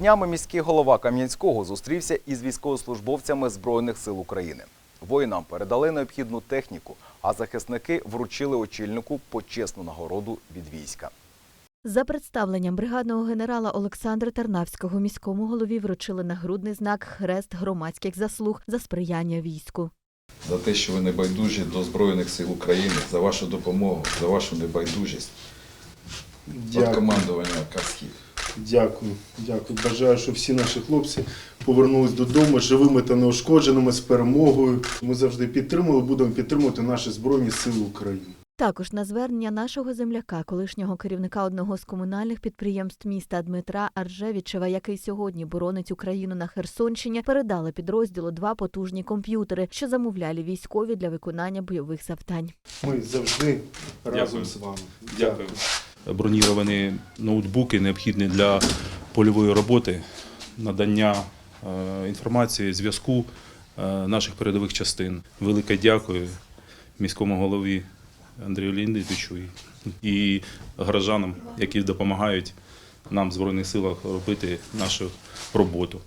Днями міський голова Кам'янського зустрівся із військовослужбовцями Збройних сил України. Воїнам передали необхідну техніку, а захисники вручили очільнику почесну нагороду від війська. За представленням бригадного генерала Олександра Тарнавського міському голові вручили нагрудний знак Хрест громадських заслуг за сприяння війську. за те, що ви небайдужі до Збройних сил України, за вашу допомогу, за вашу небайдужість від командування Касків. Дякую, дякую. Бажаю, щоб всі наші хлопці повернулись додому живими та неушкодженими з перемогою. Ми завжди підтримували, будемо підтримувати наші збройні сили України. Також на звернення нашого земляка, колишнього керівника одного з комунальних підприємств міста Дмитра Аржевічева, який сьогодні боронить Україну на Херсонщині, передали підрозділу два потужні комп'ютери, що замовляли військові для виконання бойових завдань. Ми завжди разом Дякую. з вами. Дякую. Броніровані ноутбуки необхідні для польової роботи, надання е, інформації, зв'язку е, наших передових частин. Велике дякую міському голові Андрію Леонідовичу і- і горожанам, які допомагають нам в Збройних силах робити нашу роботу.